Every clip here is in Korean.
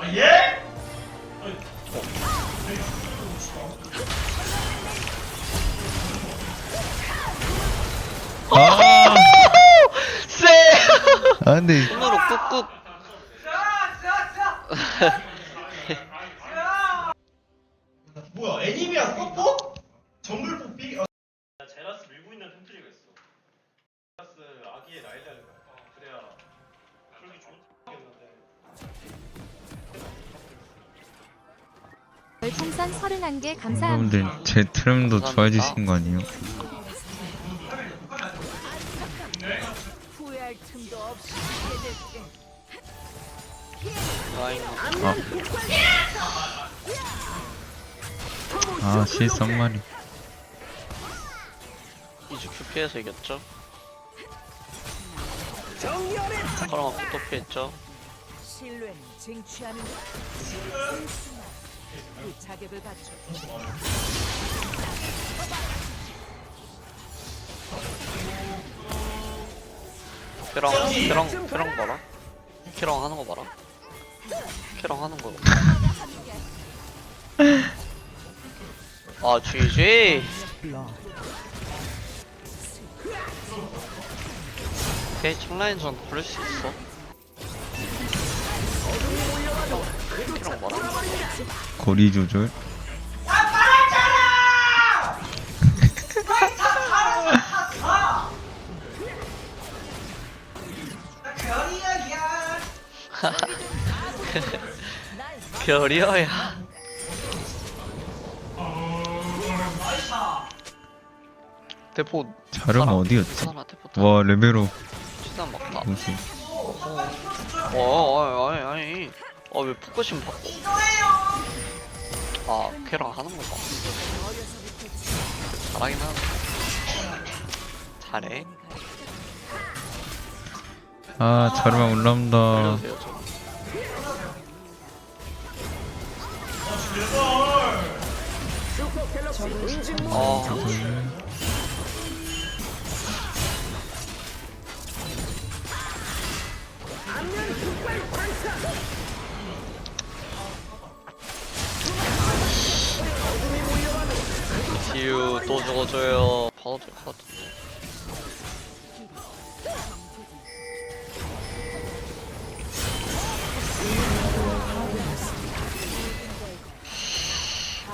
아 예? 아, 쎄! 아 근데 손으로 꾹꾹. 별풍선 31개 감사합니다. 여러분들 제 트림도 좋아해주신 거 아니에요? 후회할 틈도 없이 라인. 아 실수 한 마리 이제 QP에서 이겼죠? 그럼 또 피했죠? 신뢰는 쟁취하는 것. 그 자격을 갖춰. 봐라. 캐랑 하는 거 봐라. 캐랑 하는 거. 아, GG! 오케이, 청라인전 부를 수 있어. 거리 조절 별이어야. 대포. 자름 사라. 어디였지? 사라, 대포. 타. 와 레벨업 치단 막다. 무슨 어, 아니, 아니, 아니. 아, 왜 포커싱 바꿔? 아, 걔랑 하는 거다. 잘하긴 하네. 잘해. 아 자르만 올라온다 알려주세요, 저. 어, 유 또 죽어줘요. 봐도 될것 같은데.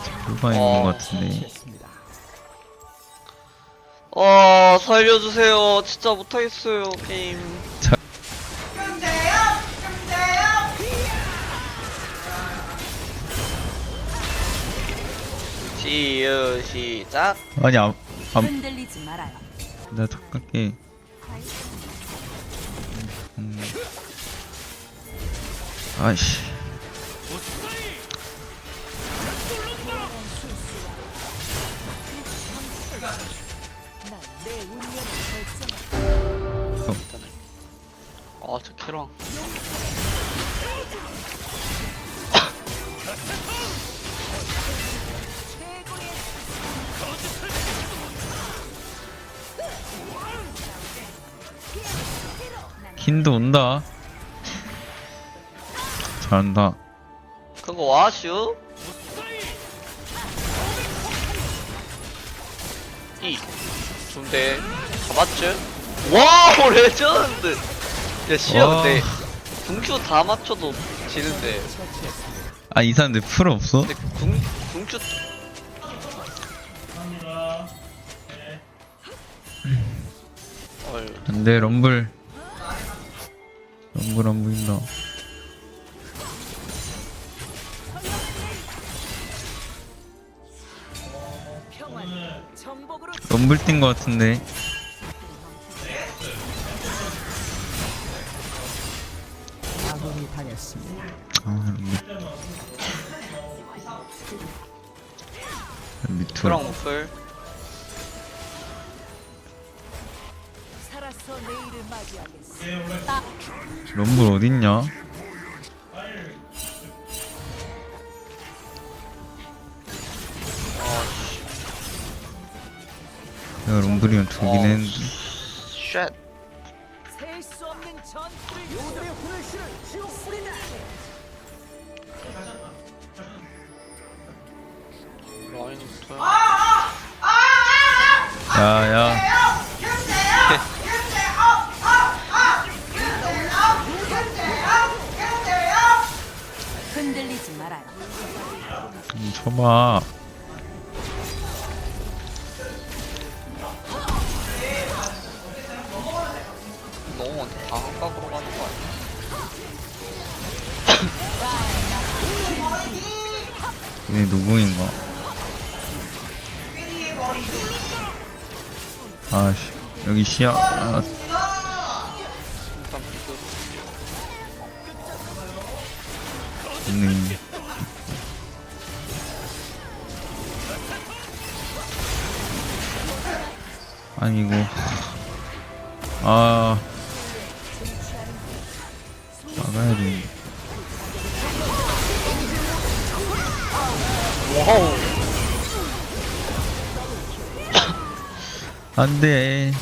자르만 있는 거 같은데 어, 살려주세요. 진짜 못하겠어요, 게임. 지유 시작. 아니 안, 안, 흔들리지 말아요. 나 착각해 음. 아이씨 킨도 온다 잘한다 그거 와슈? 이 중대 잡았죠? 와우 레전드 야 시야 와. 근데 궁큐 다 맞춰도 지는데 아 이 사람 내풀 없어? 근데 궁, 궁큐 안돼 럼블 평화는 정복으로 럼블 뛴거 같은데. 아 럼블 밑으로. 그랑 맞이하겠어. 럼블 어딨냐? 내가 럼블이면 두긴 했는데 야야 야. 좀 쳐봐 너무 방각으로 가는 거 아니야? 얘 누구인가 아씨 여기 시야 아, 일단 비교. 있네 아니고. 아. 돼. 와우. 안돼.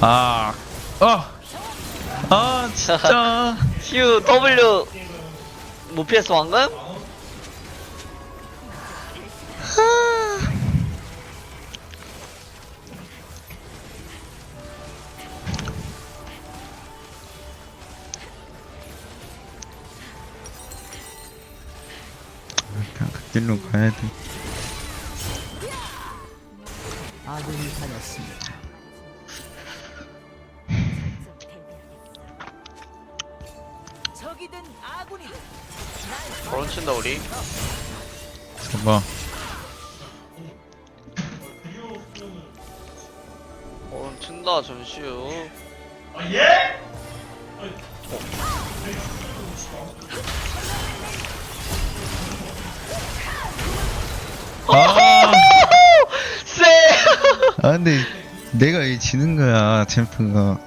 아, 아, 아, 진짜. Q W 못 피했어 방금? 그냥 그 길로 가야 돼. 적이든 결혼 친다 우리. 봐봐. 결혼 친다 전시우. 아 예? 아, 쎄. 아, 근데 내가 왜 지는 거야, 챔프가.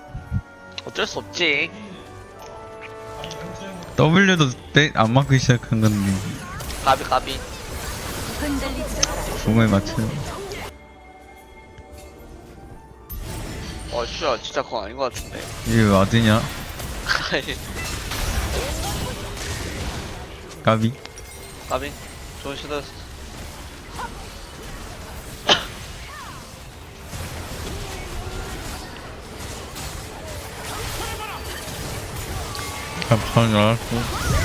어쩔 수 없지. W도 때, 안 맞고 시작한 건데. 가비 가비. 중을 맞춰요. 어 슈야 진짜 그건 아닌 것 같은데. 이게 왜 와드냐? 까비? 가비. 좋은 시도였어. 줄 알았고.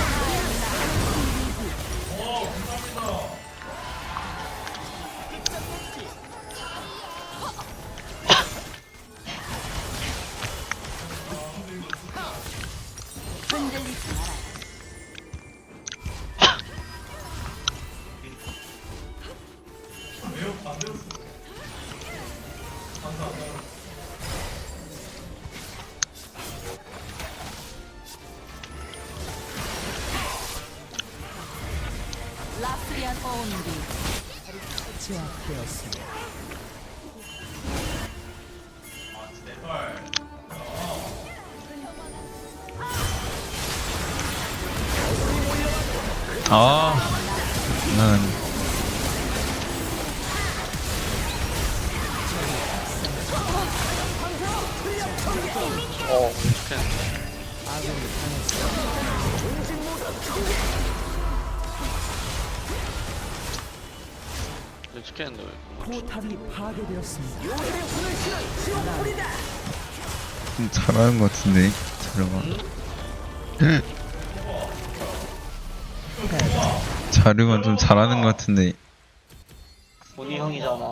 제압되었습니다. 아, 난, 어 좋겠네. 이거 찍겠는데 왜? 좀 잘하는 것 같은데. 자르가. 자르가 좀 잘하는 것 같은데. 본이 형이잖아.